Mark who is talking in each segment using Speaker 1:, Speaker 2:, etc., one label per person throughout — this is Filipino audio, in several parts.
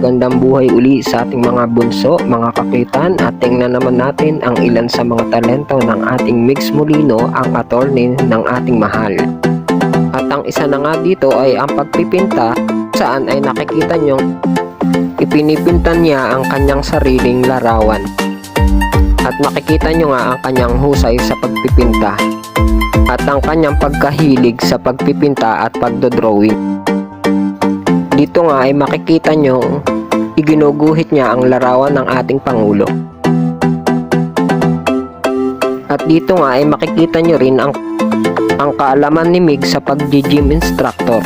Speaker 1: magandang buhay uli sa ating mga bunso, mga kakitan at tingnan naman natin ang ilan sa mga talento ng ating Mix Molino, ang attorney ng ating mahal. At ang isa na nga dito ay ang pagpipinta saan ay nakikita nyong ipinipinta niya ang kanyang sariling larawan. At makikita nyo nga ang kanyang husay sa pagpipinta at ang kanyang pagkahilig sa pagpipinta at pagdodrawing. Dito nga ay makikita nyo iginuguhit niya ang larawan ng ating Pangulo. At dito nga ay makikita nyo rin ang, ang kaalaman ni Mig sa pag-gym instructor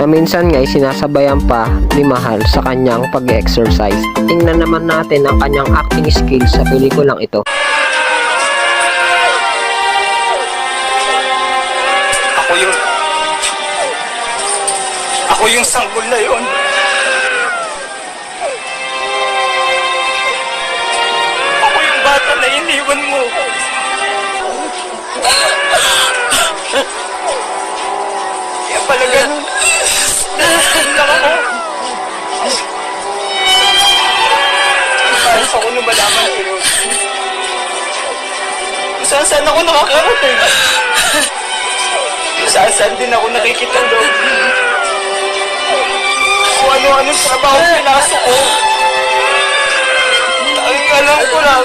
Speaker 1: na minsan nga ay sinasabayan pa ni Mahal sa kanyang pag-exercise. Tingnan naman natin ang kanyang acting skills sa pelikulang ito.
Speaker 2: Ako yung sanggol na yun. Ako yung bata na iniwan mo. Kaya pala ganun. Lang ako. Paano ako nung malaman ko yun? Saan saan ako nakakarating. Saan saan din ako nakikita doon. Kung ano-anong trabaho pinasok ko. Ang alam ko lang.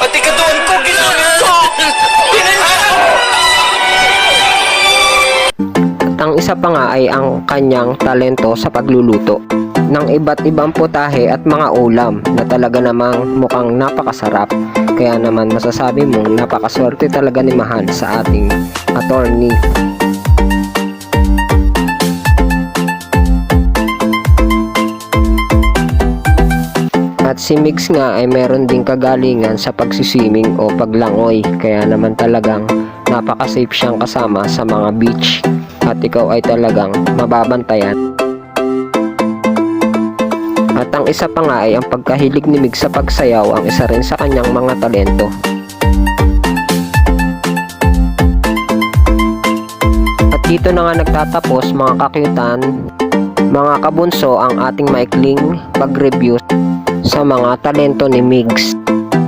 Speaker 2: Pati ka doon ko. Pinanyan ko.
Speaker 1: At ang isa pa nga ay ang kanyang talento sa pagluluto ng iba't ibang putahe at mga ulam na talaga namang mukhang napakasarap. Kaya naman masasabi mong napakaswerte talaga ni Mahal sa ating attorney. At si Mix nga ay meron ding kagalingan sa pagsiswimming o paglangoy. Kaya naman talagang napaka-safe siyang kasama sa mga beach. At ikaw ay talagang mababantayan. At ang isa pa nga ay ang pagkahilig ni Mig sa pagsayaw ang isa rin sa kanyang mga talento. At dito na nga nagtatapos mga kakyutan, mga kabunso ang ating maikling pag-review sa mga talento ni Migs,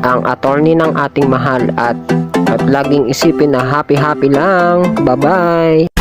Speaker 1: ang attorney ng ating mahal at at laging isipin na happy happy lang. Bye-bye!